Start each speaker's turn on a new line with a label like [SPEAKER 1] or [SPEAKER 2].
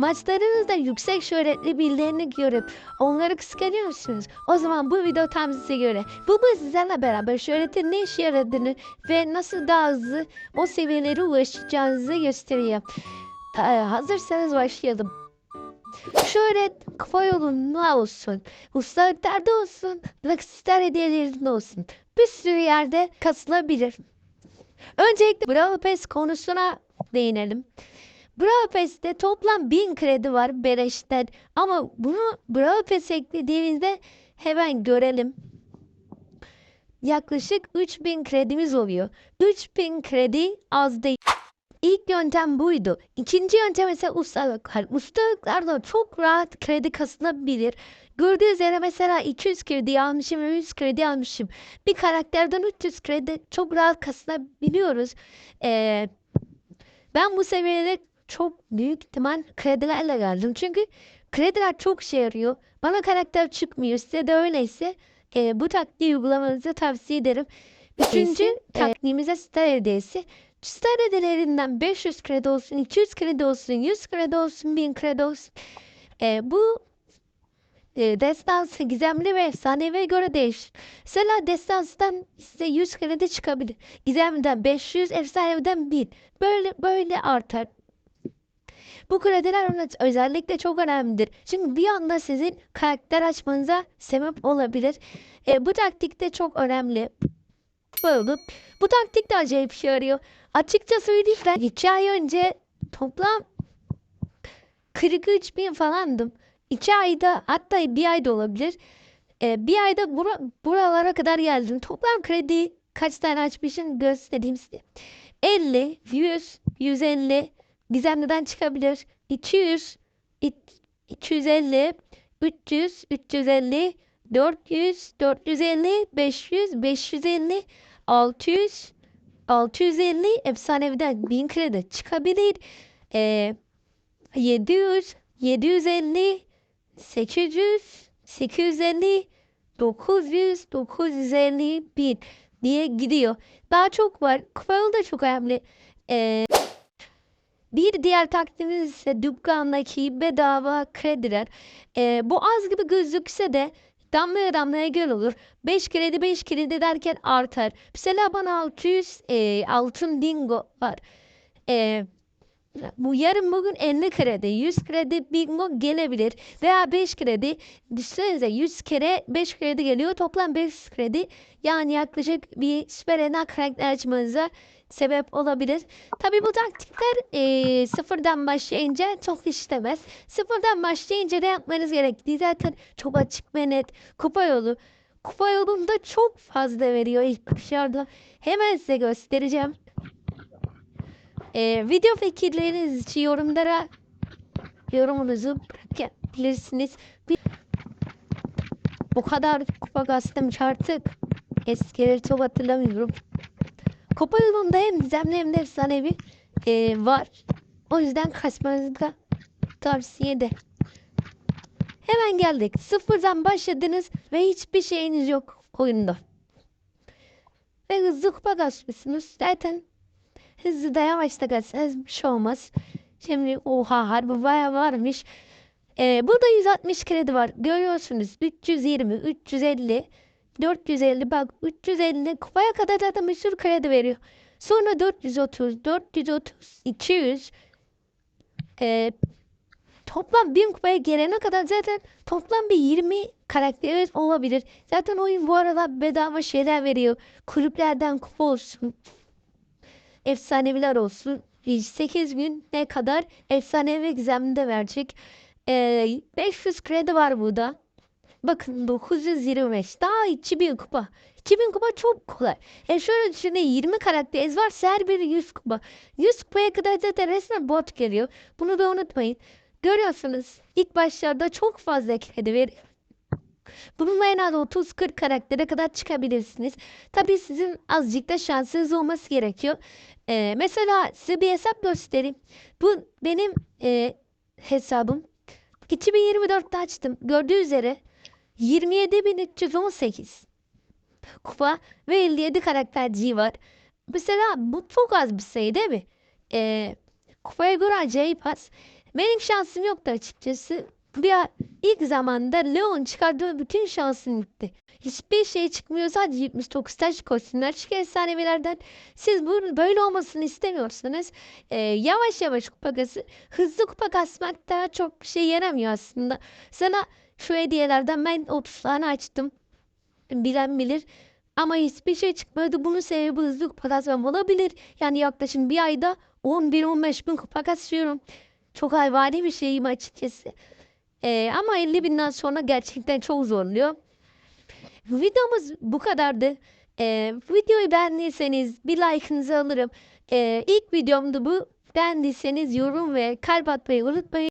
[SPEAKER 1] Maçlarınızda yüksek şöhretli birilerini görüp onları kıskanıyorsunuz. O zaman bu video tam size göre. Bu bu sizlerle beraber şöhretin ne işe yaradığını ve nasıl daha hızlı o seviyelere ulaşacağınızı gösteriyor. Ta- hazırsanız başlayalım. Şöhret kafa yolunda olsun, ustalıklarda olsun, naksitler hediyelerinde olsun. Bir sürü yerde kasılabilir. Öncelikle Bravo Pass konusuna değinelim. Bravo Pass'te toplam 1000 kredi var beleşten ama bunu Bravo Pass eklediğimizde hemen görelim. Yaklaşık 3000 kredimiz oluyor. 3000 kredi az değil. İlk yöntem buydu. İkinci yöntem ise ustalık. Hani ustalıklarda çok rahat kredi kasılabilir. Gördüğünüz üzere mesela 200 kredi almışım ve 100 kredi almışım. Bir karakterden 300 kredi çok rahat kasılabiliyoruz. Ee, ben bu seviyede çok büyük ihtimal kredilerle geldim. Çünkü krediler çok işe yarıyor. Bana karakter çıkmıyor. Size de öyleyse e, bu taktiği uygulamanızı tavsiye ederim. Üçüncü taktiğimize star hediyesi. Star hediyelerinden 500 kredi olsun, 200 kredi olsun, 100 kredi olsun, 1000 kredi olsun. E, bu e, destansı gizemli ve efsaneye göre değişir. Mesela destanstan size 100 kredi çıkabilir. Gizemden 500, efsaneden 1000. Böyle böyle artar. Bu krediler özellikle çok önemlidir. Çünkü bir anda sizin karakter açmanıza sebep olabilir. E, bu taktik de çok önemli. Böyle. Bu taktik de acayip işe yarıyor. Açıkça söyleyeyim ben 2 ay önce toplam 43 bin falandım. 2 ayda hatta bir ayda olabilir. E, bir ayda bura, buralara kadar geldim. Toplam kredi kaç tane açmışım göstereyim size. 50, 100, 150, Gizemliden çıkabilir. 200, it- 250, 300, 350, 400, 450, 500, 550, 600, 650 efsaneviden 1000 kredi çıkabilir. Ee, 700, 750, 800, 850, 900, 950, 1000 diye gidiyor. Daha çok var. Kupalı da çok önemli. Ee, bir diğer taktiğimiz ise dükkandaki bedava krediler. Ee, bu az gibi gözükse de damlaya damlaya göl olur. 5 kredi 5 kredi derken artar. Mesela bana 600 e, altın dingo var. Ee, bu yarın bugün 50 kredi, 100 kredi bingo gelebilir. Veya 5 kredi. Düşünsenize 100 kere 5 kredi geliyor. Toplam 5 kredi. Yani yaklaşık bir süper ena karakter açmanıza sebep olabilir. Tabii bu taktikler eee, sıfırdan başlayınca çok işlemez. Sıfırdan başlayınca da yapmanız gerektiği zaten çok açık ve net. Kupa yolu. Kupa yolunda çok fazla veriyor ilk başlarda. Hemen size göstereceğim. Eee, video fikirleriniz için yorumlara yorumunuzu bırakabilirsiniz. Bu kadar kupa kastım artık. Eskileri çok hatırlamıyorum. Kupa yolunda hem gizemli hem de efsanevi eee, var. O yüzden kasmanızı da tavsiye ederim. Hemen geldik. Sıfırdan başladınız ve hiçbir şeyiniz yok oyunda. Ve hızlı kupa kasmışsınız. Zaten hızlı da yavaş da kassanız bir şey olmaz. Şimdi oha harbi baya varmış. Ee, burada 160 kredi var. Görüyorsunuz 320, 350, 450 bak 350 kupaya kadar zaten bir sürü kredi veriyor. Sonra 430, 430, 200 ee, toplam 1000 kupaya gelene kadar zaten toplam bir 20 karakteriniz olabilir. Zaten oyun bu arada bedava şeyler veriyor. Kulüplerden kupa olsun. Efsaneviler olsun. 8 gün ne kadar efsanevi gizemli verecek. Ee, 500 kredi var burada. Bakın 925. Daha 2000 kupa. 2000 kupa çok kolay. E şöyle düşünün 20 karakteriniz varsa her biri 100 kupa. 100 kupaya kadar zaten resmen bot geliyor. Bunu da unutmayın. Görüyorsunuz ilk başlarda çok fazla kredi veriyor. Bununla en az 30-40 karaktere kadar çıkabilirsiniz. Tabii sizin azıcık da şansınız olması gerekiyor. Ee, mesela size bir hesap göstereyim. Bu benim e, hesabım. 2024'te açtım. Gördüğü üzere 27.318 kupa ve 57 karakterci var. Mesela bu çok az bir sayı değil mi? Ee, kupaya göre acayip az. Benim şansım yoktu açıkçası. Bir ilk zamanda Leon çıkardığı bütün şansım gitti. Hiçbir şey çıkmıyor. Sadece 79 taş kostümler çıkıyor efsanevilerden. Siz bunun böyle olmasını istemiyorsanız e, yavaş yavaş kupa kası, hızlı kupa kasmak daha çok şey yaramıyor aslında. Sana şu hediyelerden ben 30 tane açtım. Bilen bilir. Ama hiçbir şey çıkmadı. Bunun sebebi hızlı kupa kasmam olabilir. Yani yaklaşık bir ayda 11-15 bin kupa kasıyorum. Çok hayvani bir şeyim açıkçası. Ee, ama 50 binden sonra gerçekten çok zorluyor. Videomuz bu kadardı. Ee, videoyu beğendiyseniz bir like'ınızı alırım. Ee, ilk videomdu bu. Beğendiyseniz yorum ve kalp atmayı unutmayın.